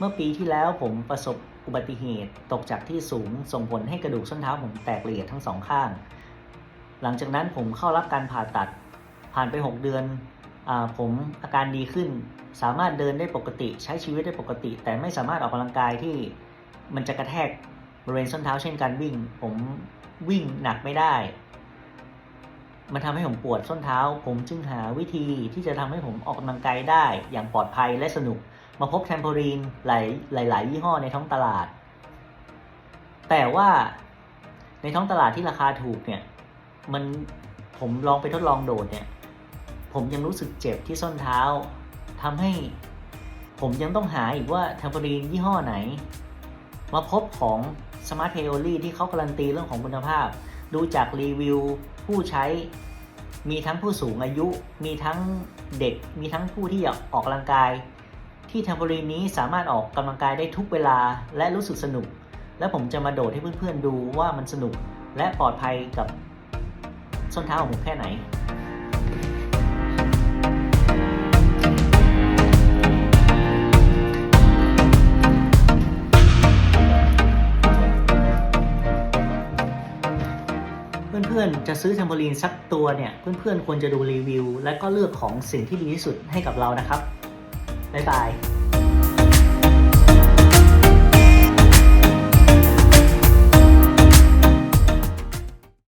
เมื่อปีที่แล้วผมประสบอุบัติเหตุตกจากที่สูงส่งผลให้กระดูกส้นเท้าผมแตกละเอียดทั้งสองข้าง หลังจากนั้นผมเข้ารับการผ่าตัด ผ่านไป 6 เดือนอผมอาการดีขึ้น สามารถเดินได้ปกติใช้ชีวิตได้ปกติ แต่ไม่สามารถออกกำลังกายที่มันจะกระแทกบริเวณส้นเท้าเช่นการวิ่ง ผมวิ่งหนักไม่ได้ มันทำให้ผมปวดส้นเท้า ผมจึงหาวิธีที่จะทำให้ผมออกกำลังกายได้อย่างปลอดภัยและสนุก มาพบแทมโพลีนหลายหลายๆยี่ห้อในท้องตลาด แต่ว่าในท้องตลาดที่ราคาถูกเนี่ย มันผมลองไปทดลองโดดเนี่ย ผมยังรู้สึกเจ็บที่ส้นเท้าทำให้ผมยังต้องหาอีกว่าแทมโพลีนยี่ห้อไหน มาพบของ Smart p a o l y ที่เขาการันตีเรื่องของคุณภาพ ดูจากรีวิวผู้ใช้ มีทั้งผู้สูงอายุ มีทั้งเด็ก มีทั้งผู้ที่อยากออกกำลังกาย ที่แทมโพลีนนี้สามารถออกกำลังกายได้ทุกเวลาและรู้สึกสนุก และผมจะมาโดดให้เพื่อนๆดูว่ามันสนุกและปลอดภัยกับส้นเท้าของผมแค่ไหนเพื่อนๆ จะซื้อแทมโพลีนสักตัวเนี่ย เพื่อนๆ ควรจะดูรีวิว และก็เลือกของสิ่งที่ดีที่สุดให้กับเรานะครับ บ๊ายบาย